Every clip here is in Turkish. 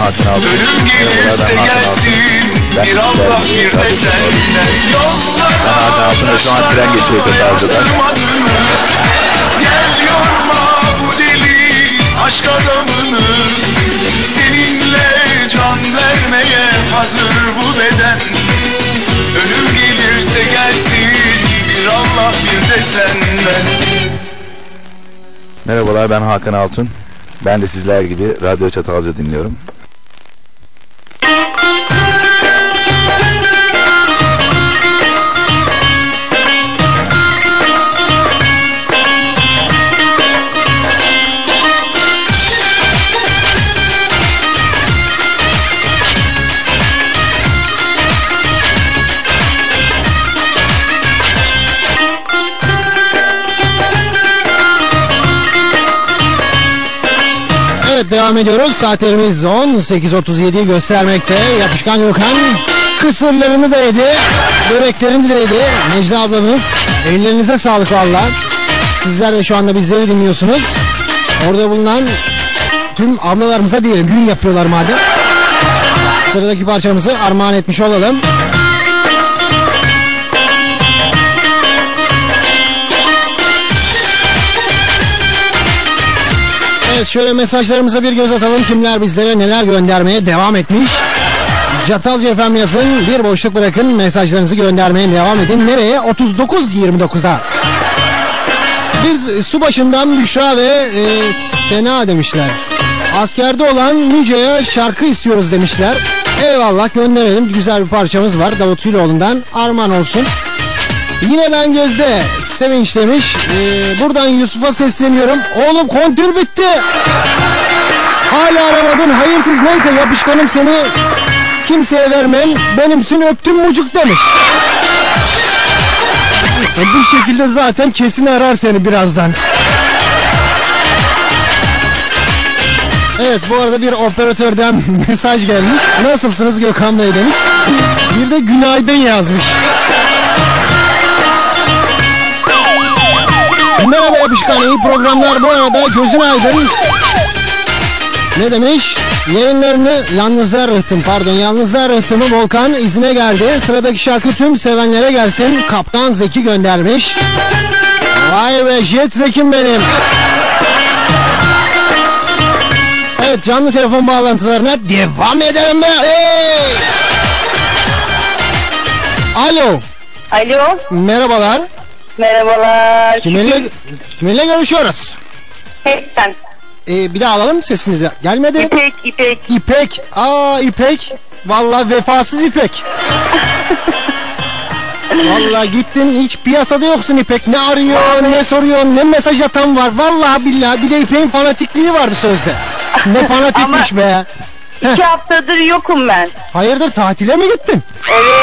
Hakan Altun. Ölüm gelirse gelsin bir Allah bir de senden Altun ve şu an tren geçiyor Tekrarcı'dan. Gel yorma bu deli aşk adamını Seninle can vermeye hazır bu beden Ölüm gelirse gelsin bir Allah bir de senden Merhabalar ben Hakan Altun. Ben de sizler gibi Radyo Çatalca dinliyorum. Evet devam ediyoruz. Saatlerimiz 18.37'yi göstermekte. Yapışkan Gökhan kısırlarını da. Böreklerini de yedi. Necla ablamız ellerinize sağlık valla. Sizler de şu anda bizleri dinliyorsunuz. Orada bulunan tüm ablalarımıza diyelim. Gün yapıyorlar madem. Sıradaki parçamızı armağan etmiş olalım. Şöyle mesajlarımıza bir göz atalım. Kimler bizlere neler göndermeye devam etmiş. Çatalca FM yazın. Bir boşluk bırakın. Mesajlarınızı göndermeye devam edin. Nereye? 39-29'a. Biz su başından Büşra ve e, Sena demişler. Askerde olan Nice'ye şarkı istiyoruz demişler. Eyvallah gönderelim. Güzel bir parçamız var. Davut Hüloğlu'ndan. Armağan olsun. Yine ben Gözde Sevinç demiş. Ee, buradan Yusuf'a sesleniyorum. Oğlum kontür bitti. Hala aramadın. Hayırsız neyse yapışkanım seni kimseye vermem. Benimsin öptüm mucuk demiş. E, Bu şekilde zaten kesin arar seni birazdan. Evet bu arada bir operatörden mesaj gelmiş. Nasılsınız Gökhan Bey demiş. Bir de günaydın yazmış. Merhaba yapışkan iyi programlar bu arada gözün aydın. Ne demiş? Yayınlarını yalnızlar rıhtım pardon yalnızlar rıhtımı Volkan izine geldi. Sıradaki şarkı tüm sevenlere gelsin. Kaptan Zeki göndermiş. Vay be Jet Zekim benim. Evet canlı telefon bağlantılarına devam edelim be. Hey! Alo. Alo, Merhabalar. Merhabalar. Kiminle, kiminle görüşüyoruz? Hepten. Ee, bir daha alalım sesinizi. Gelmedi. İpek, İpek. İpek. Aa İpek. Vallahi vefasız İpek. Vallahi gittin hiç piyasada yoksun İpek. Ne arıyor, ne soruyor, ne mesaj atan var. Vallahi billahi bir de İpek'in fanatikliği vardı sözde. Ne fanatikmiş be. İki haftadır yokum ben. Hayırdır tatile mi gittin?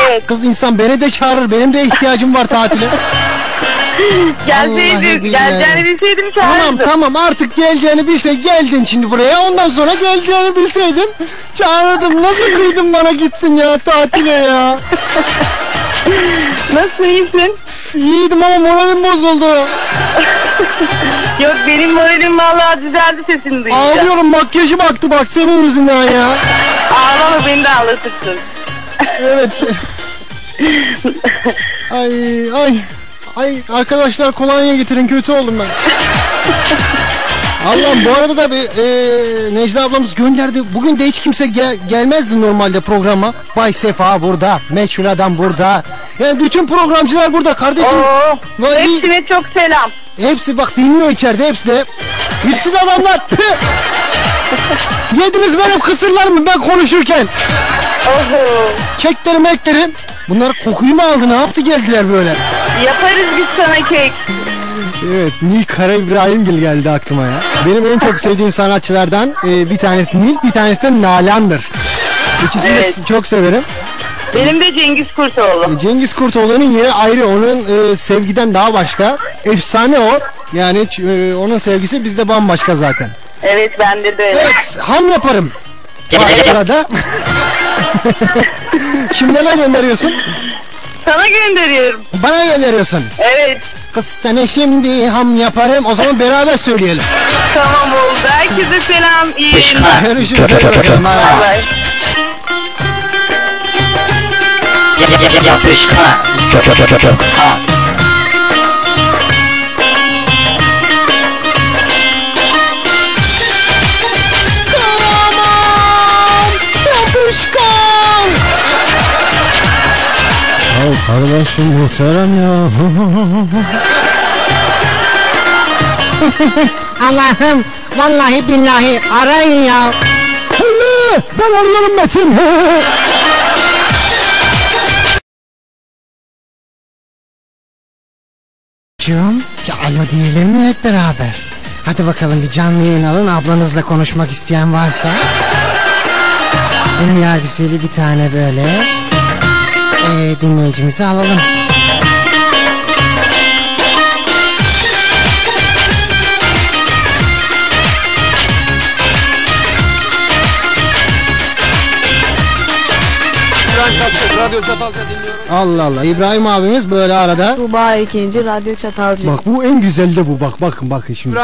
Evet, Kız insan beni de çağırır. Benim de ihtiyacım var tatile. Gelseydim, geleceğini bilseydim Tamam çağırırdım. tamam artık geleceğini bilse geldin şimdi buraya. Ondan sonra geleceğini bilseydim çağırdım nasıl kıydın bana gittin ya tatile ya? Nasıl iyisin? İyiydim ama moralim bozuldu. Yok benim moralim vallahi düzeldi sesini duyunca. ağlıyorum makyajım aktı bak senin yüzünden ya. Ağlama beni de ağlatırsın. evet. Ay ay ay arkadaşlar kolonya getirin kötü oldum ben Allah'ım bu arada da bir e, Necla ablamız gönderdi. Bugün de hiç kimse gel- gelmezdi normalde programa. Bay Sefa burada, Meçhul Adam burada. Yani bütün programcılar burada kardeşim. Oo, Vay, hepsine çok selam. Hepsi bak dinliyor içeride hepsi de. Yüzsüz adamlar. Yediniz benim kısırlarımı ben konuşurken. Oho. Kekleri mekleri. Bunlar kokuyu mu aldı ne yaptı geldiler böyle. Yaparız biz sana kek. Evet Nil Kara İbrahimgil geldi aklıma ya. Benim en çok sevdiğim sanatçılardan e, bir tanesi Nil bir tanesi de Nalan'dır. İkisini de Evet. çok severim. Benim de Cengiz Kurtoğlu. Cengiz Kurtoğlu'nun yeri ayrı. Onun e, sevgiden daha başka. Efsane o. Yani e, onun sevgisi bizde bambaşka zaten. Evet bende de öyle. Evet ham yaparım. Var sırada. Kimlere gönderiyorsun? Sana gönderiyorum. Bana gönderiyorsun. Evet. Kız sana şimdi ham yaparım. O zaman beraber söyleyelim. Tamam oldu. Herkese selam. İyi yayınlar. Görüşürüz. Bay bay. Ya- ya- ya- Yapışka. Ha. Kardeşim muhterem ya. Allah'ım vallahi billahi arayın ya. Allah! Ben arıyorum Metin. Cum, ya alo diyelim mi hep beraber? Hadi bakalım bir canlı yayın alın ablanızla konuşmak isteyen varsa. Dünya güzeli bir tane böyle. Dinleyicimizi alalım. Allah Allah İbrahim abimiz böyle arada. Tuğba ikinci Radyo Çatalcı. Bak bu en güzel de bu bak bakın bakın şimdi.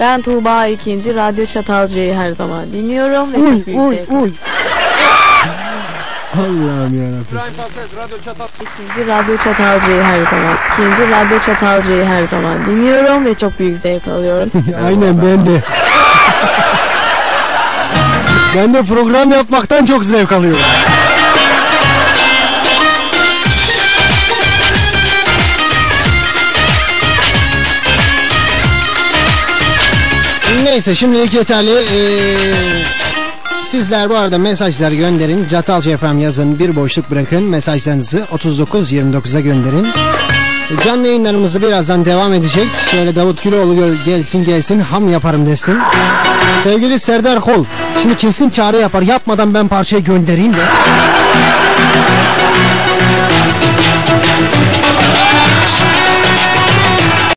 Ben Tuğba ikinci Radyo Çatalcı'yı her zaman dinliyorum ve Uy uy uy. Allah'ım yarabbim. İkinci Radyo Çatalcı'yı her zaman. İkinci Radyo Çatalcı'yı her zaman dinliyorum ve çok büyük zevk alıyorum. Aynen ben de. ben de program yapmaktan çok zevk alıyorum. Neyse şimdilik yeterli. Ee, sizler bu arada mesajlar gönderin. Catalca FM yazın bir boşluk bırakın. Mesajlarınızı 39-29'a gönderin. Canlı yayınlarımızı birazdan devam edecek. Şöyle Davut Güloğlu gel- gelsin gelsin ham yaparım desin. Sevgili Serdar Kol. Şimdi kesin çağrı yapar. Yapmadan ben parçayı göndereyim de.